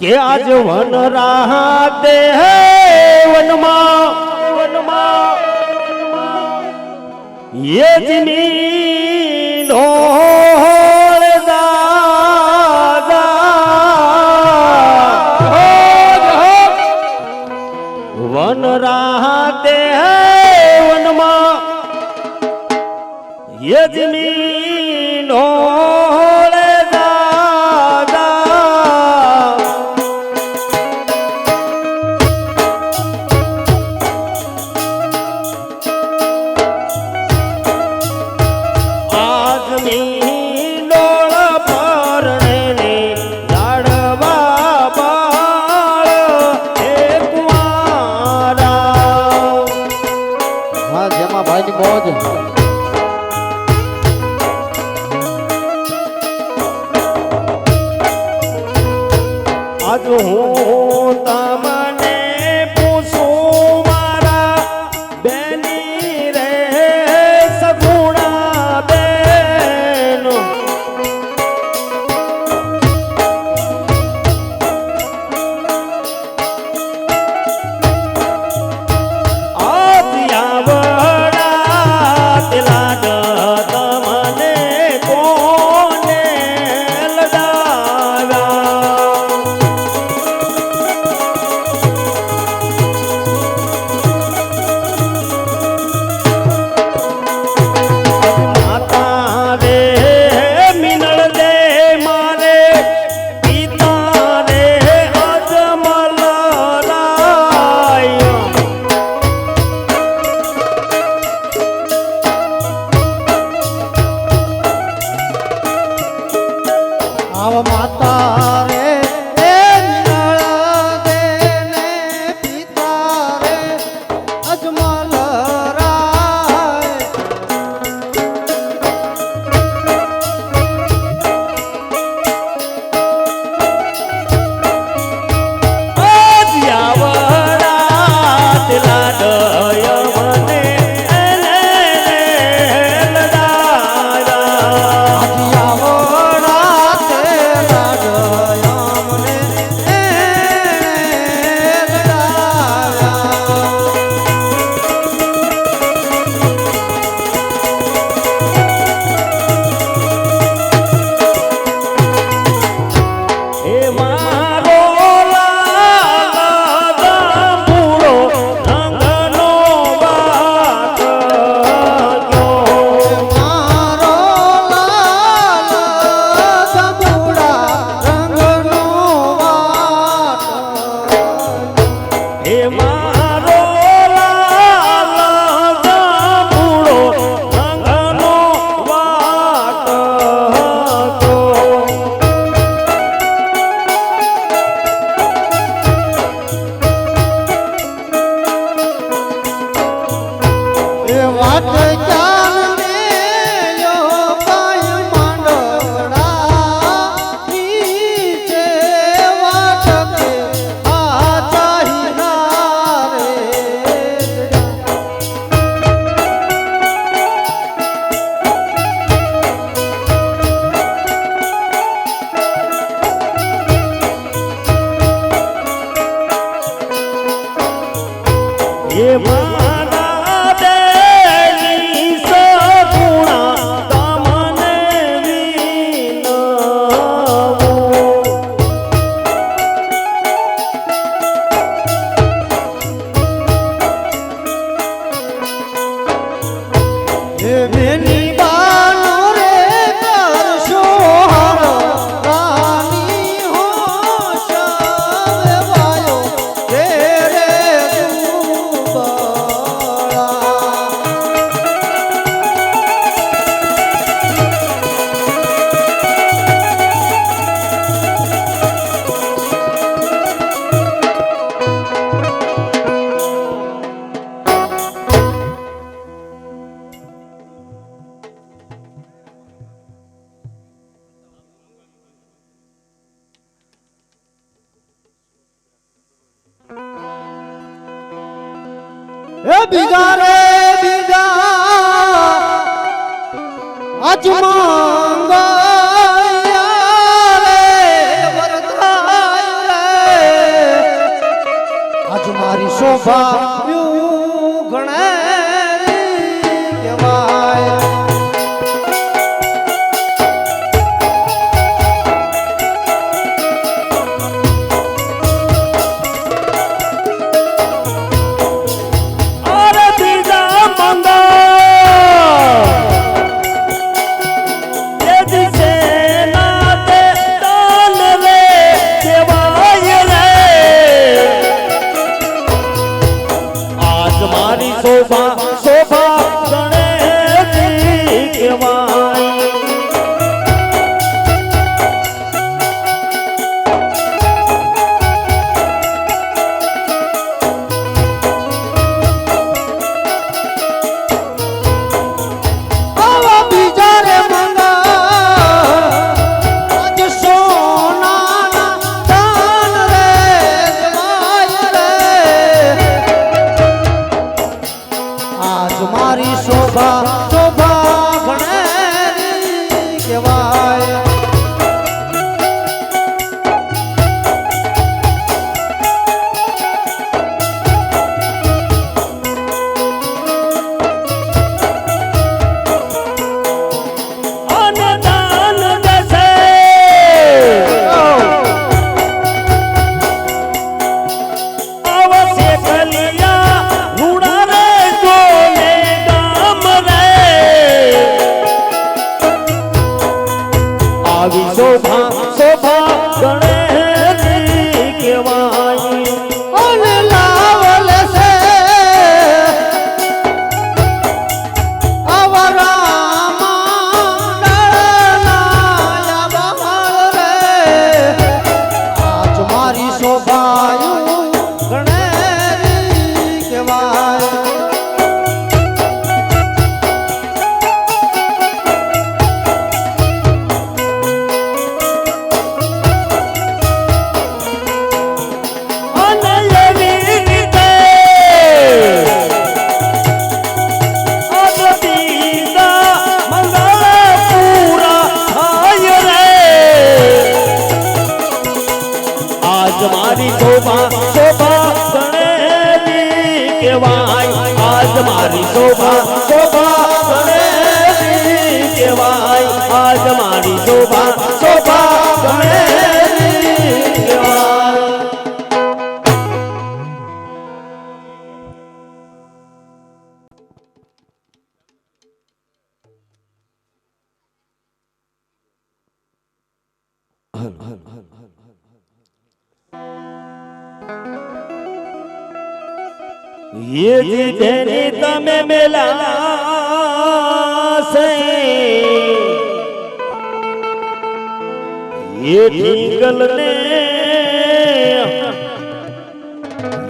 કે આજ વન રાહ દે વનમાં? વનમાં યજની નો વન રાહ દે વનમાં? યજની 哟 리.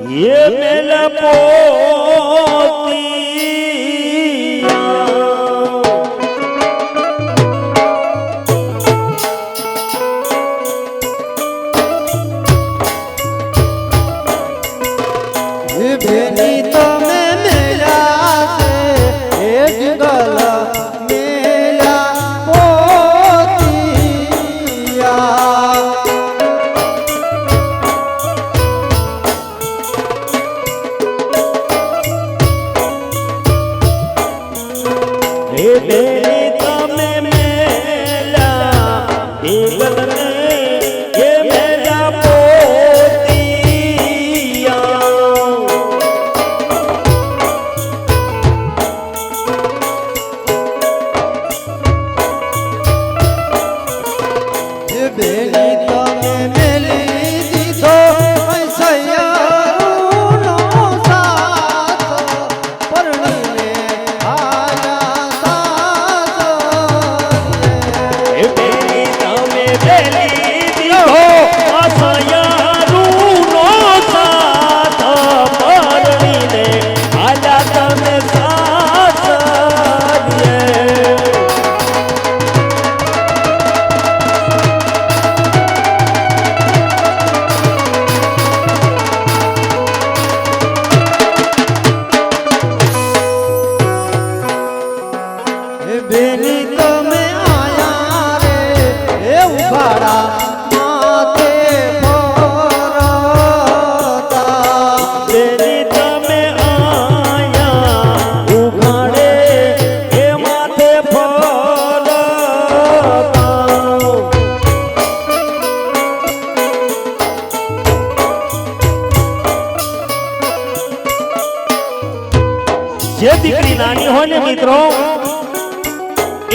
ये मेला पोती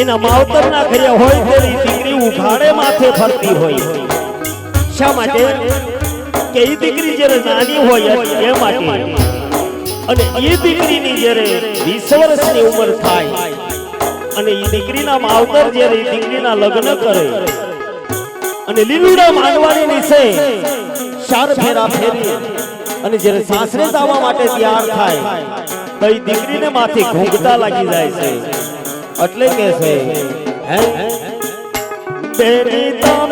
એના માવતર ના કર્યા હોય તેની દીકરી ઉઘાડે માથે ફરતી હોય. શા માટે? કે એ દીકરી જ્યારે નાની હોય એ માટે. અને એ દીકરીની જ્યારે વીસ વર્ષની ઉંમર થાય અને એ દીકરીના માવતર જ્યારે દીકરીના લગ્ન કરે અને લીલુડા માંડવાની નીચે ચાર ફેરા ફેરી અને જ્યારે સાસરે જવા માટે તૈયાર થાય તો એ દીકરીને માથે ઘૂંઘતા લાગી જાય છે. એટલે કે છે હે? બેની તમે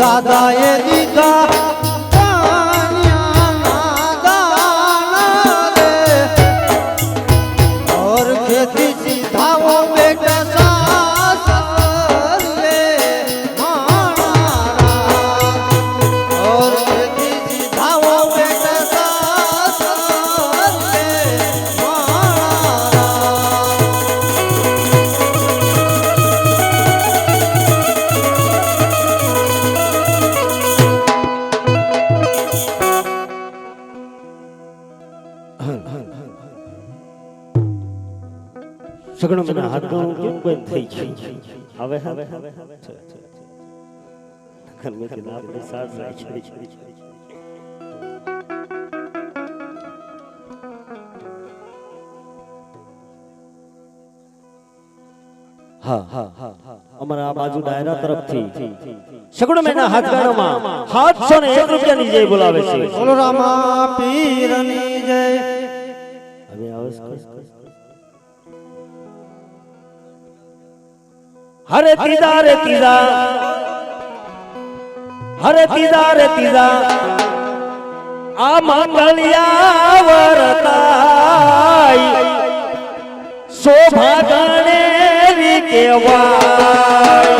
આજ દાદાએ ઘરમે કે ના આપણે સાથ રાખી હા હા હા અમારા આ બાજુ ડાયરા તરફથી સગડો મહિના હાથ ગાળામાં ને એક રૂપિયાની જય બોલાવે છે. બોલો રામા પીરની જય. હવે આવે છે હરે તીજા રે તીજા. હરે તીજા રે તીજા. આ મંગળિયા વરતાઈ શોભા ગણેરી કેવાય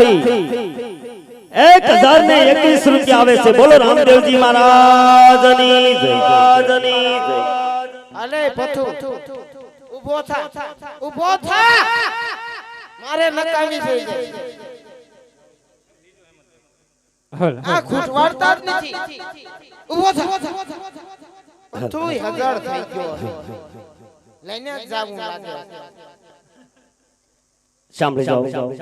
નથી. એક હજાર ને એકવીસ રૂપિયા આવે છે. બોલો રામદેવજી મહારાજની મારે નકામી થઈ ગઈ. સાંભળી જાઓ.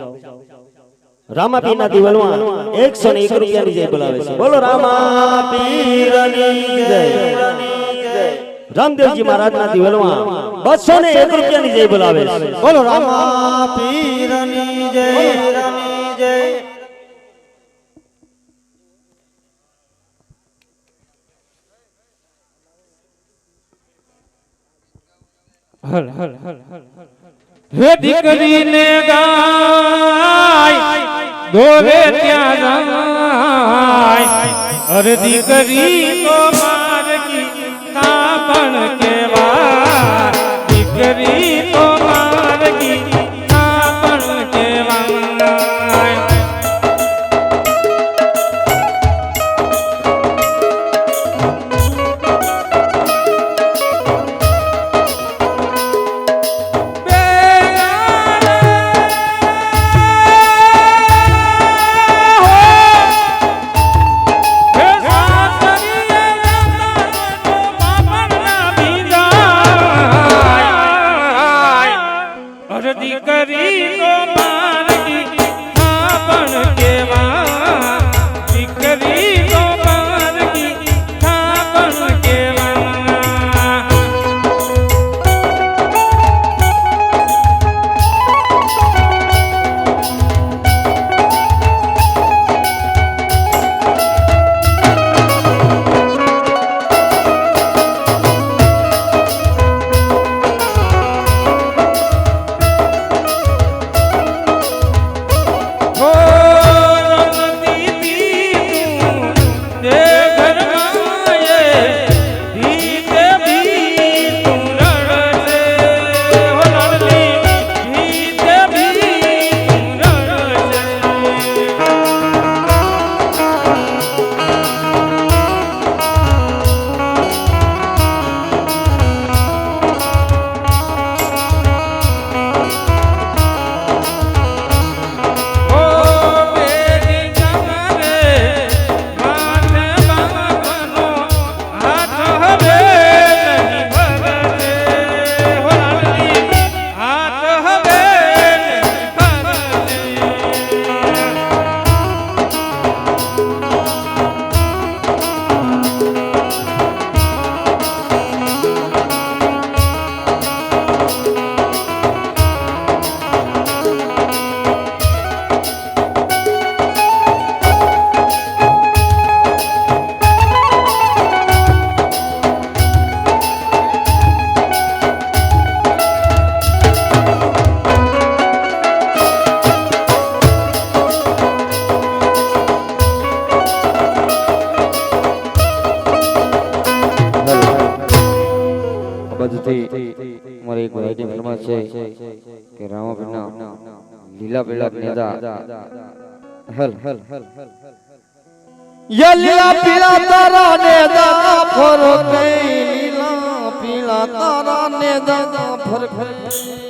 रामा पीना दी बलवा 101 रुपया ने जय बुलावे बोलो रामा पीरनी जय। रामदेव जी महाराज ना दी बलवा 201 रुपया ने जय बुलावे बोलो रामा पीरनी जय रानी जय। हल हल हल हल। હે દીકરીને ગાય દોરે ત્યાં જાય અરે દીકરી તો મારકી તા પણ કે ये लीला पीला तारा ने दादा फर कई लीला पीला तारा ने दादा फर कई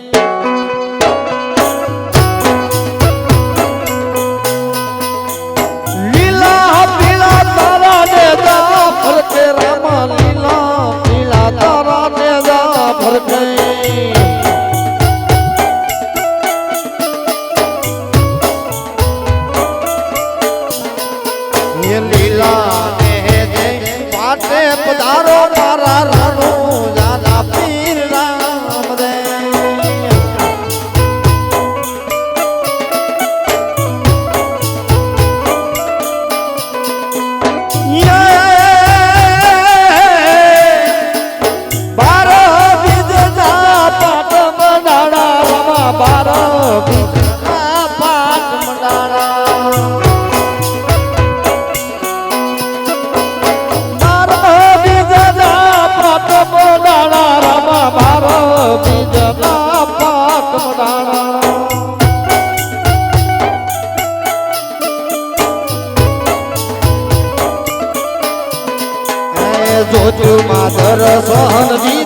સહનજી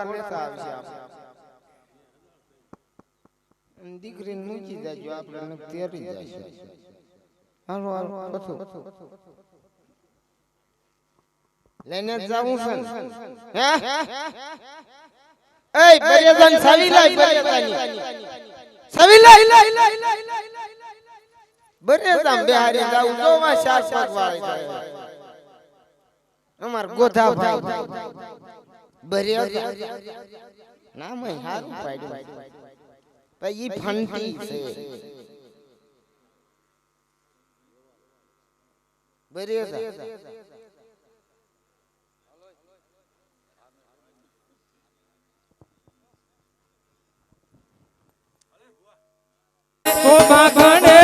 ઘોડા લેતા આવશે આપણે દીકરીને મૂકી દેજો આપણે તેરી જશે હાલો હાલો પથું લઈને જાવું છે હે એય બરેદાન સાવી લાય બરેદાની સાવી લાય બરેદાન બેહારી જાવું તો માં ચાર વાળી જાય અમાર ગોધા ભાઈ બરેદા નામ હારું પાડ્યું. પછી ઈ ફંટી છે. બરેદા શોભા ગણે